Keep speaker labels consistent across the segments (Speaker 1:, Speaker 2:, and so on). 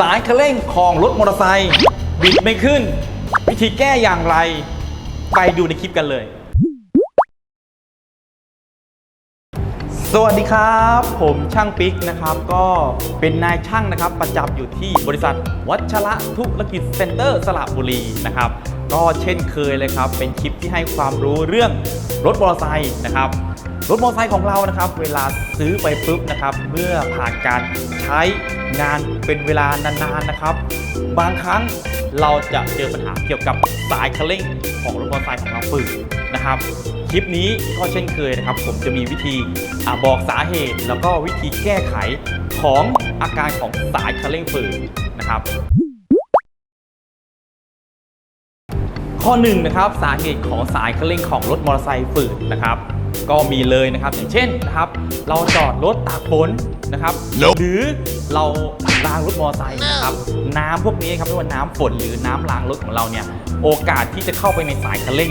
Speaker 1: สายคันเร่งของรถมอเตอร์ไซค์บิดไม่ขึ้น วิธีแก้อย่างไร ไปดูในคลิปกันเลย สวัสดีครับ ผมช่างปิ๊กนะครับ ก็เป็นนายช่างนะครับ ประจำอยู่ที่บริษัท วัชระธุรกิจเซ็นเตอร์สระบุรีนะครับ ก็เช่นเคยเลยครับ เป็นคลิปที่ให้ความรู้เรื่องรถมอเตอร์ไซค์นะครับ รถมอเตอร์ไซค์ของเรานะครับ เวลาซื้อไปปุ๊บนะครับ เมื่อผ่านการใช้งานเป็นเวลานานๆนะครับ บางครั้งเราจะเจอปัญหาเกี่ยวกับสายคันเร่งของรถมอเตอร์ไซค์ของเราฝืดนะครับ คลิปนี้ก็เช่นเคยนะครับ ผมจะมีวิธีอบอกสาเหตุ แล้วก็วิธีแก้ไขของอาการของสายคันเร่งฝืดนะครับข้อ1นงนะครับสาเหตุของสายคันเร่งของรถมอเตอร์ไซค์ฝืดนะครับ ก็มีเลยนะครับ อย่างเช่นนะครับ เราจอดรถตากฝนนะครับ
Speaker 2: Nope
Speaker 1: หรือเราล้างรถมอเตอร์ไซค์นะครับ น้ำพวกนี้ครับไม่ว่าน้ำฝนหรือน้ำล้างรถของเราเนี่ยโอกาสที่จะเข้าไปในสายคันเร่ง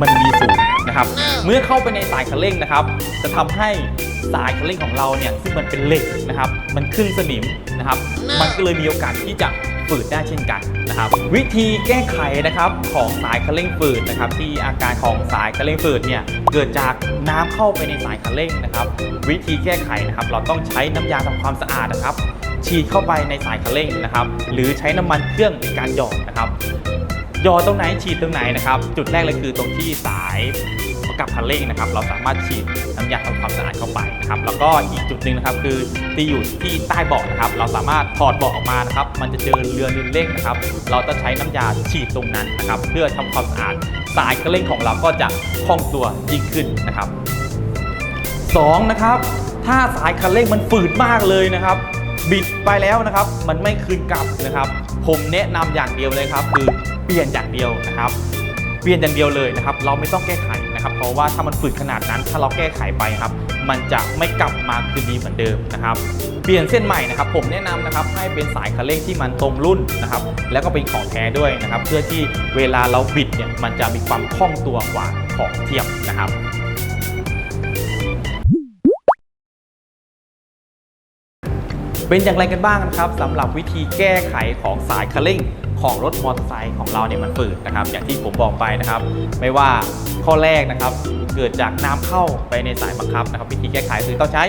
Speaker 1: มันมีสูงนะครับ เมื่อเข้าไปในสายคันเร่งนะครับ จะทำให้สายคันเร่งของเราเนี่ยซึ่งมันเป็นเหล็กนะครับ มันขึ้นสนิมนะครับ มันก็เลยมีโอกาสที่จะ ฝืดได้เช่นกันนะครับ วิธีแก้ไขนะครับของสายคันเร่งฝืดนะครับ ที่อาการของสายคันเร่งฝืดเนี่ยเกิดจากน้ำเข้าไปในสายคันเร่งนะครับ วิธีแก้ไขนะครับ เราต้องใช้น้ำยาทำความสะอาดนะครับ ฉีดเข้าไปในสายคันเร่งนะครับ หรือใช้น้ำมันเครื่องในการหยอดนะครับหยอดตรงไหนฉีดตรงไหนนะครับ จุดแรกเลยคือตรงที่สาย กับคันเร่งนะครับ เราสามารถฉีดน้ำยาทำความสะอาดเข้าไปนะครับ แล้วก็อีกจุดหนึ่งนะครับคือที่อยู่ที่ใต้เบาะนะครับ เราสามารถถอดเบาะออกมานะครับ มันจะเจอเรือดินเร่งนะครับ เราจะใช้น้ำยาฉีดตรงนั้นนะครับ เพื่อทำความสะอาดสายคันเร่งของเราก็จะคล่องตัวยิ่งขึ้นนะครับ2นะครับ ถ้าสายคันเร่งมันฝืดมากเลยนะครับ บิดไปแล้วนะครับ มันไม่คืนกลับนะครับ ผมแนะนำอย่างเดียวเลยครับ คือเปลี่ยนอย่างเดียวนะครับ เปลี่ยนอย่างเดียวเลยนะครับ เราไม่ต้องแก้ไข นะครับเพราะว่าถ้ามันฝืดขนาดนั้น ถ้าเราแก้ไขไปครับมันจะไม่กลับมาคืนดีเหมือนเดิมนะครับเปลี่ยนเส้นใหม่นะครับผมแนะนำนะครับให้เป็นสายคันเร่งที่มันตรงรุ่นนะครับแล้วก็เป็นของแท้ด้วยนะครับเพื่อที่เวลาเราบิดเนี่ยมันจะมีความคล่องตัวกว่าของเทียมนะครับเป็นอย่างไรกันบ้างนะครับสำหรับวิธีแก้ไขของสายคันเร่ง ของรถมอเตอร์ไซค์ของเราเนี่ยมันฝืดนะครับ อย่างที่ผมบอกไปนะครับ ไม่ว่าข้อแรกนะครับ เกิดจากน้ำเข้าไปในสายบังคับนะครับวิธีแก้ไขคือต้องใช้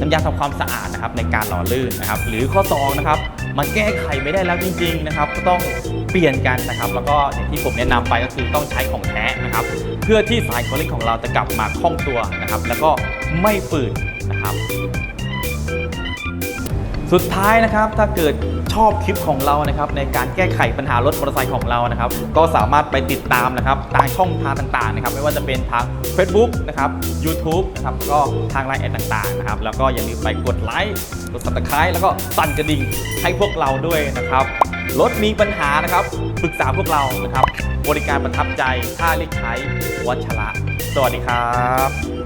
Speaker 1: น้ำยาทำความสะอาดนะครับในการหล่อลื่นนะครับ หรือข้อสองนะครับมันแก้ไขไม่ได้แล้วจริงๆนะครับ ก็ต้องเปลี่ยนกันนะครับ แล้วก็อย่างที่ผมแนะนำไปก็คือต้องใช้ของแท้นะครับ เพื่อที่สายคันเร่งของเราจะกลับมาคล่องตัวนะครับ แล้วก็ไม่ฝืดนะครับ สุดท้ายนะครับถ้าเกิดชอบคลิปของเรานะครับในการแก้ไขปัญหารถมอเตอร์ไซค์ของเรานะครับก็สามารถไปติดตามนะครับทางช่องทางต่างๆนะครับไม่ว่าจะเป็นทาง Facebook นะครับ YouTube นะครับก็ทางไลน์แอดต่างๆนะครับแล้วก็อย่าลืมไปกดไลค์กด subscribe แล้วก็สั่นกระดิ่งให้พวกเราด้วยนะครับรถมีปัญหานะครับปรึกษาพวกเรานะครับ บริการประทับใจถ้าเรียกใช้วัชระ สวัสดีครับ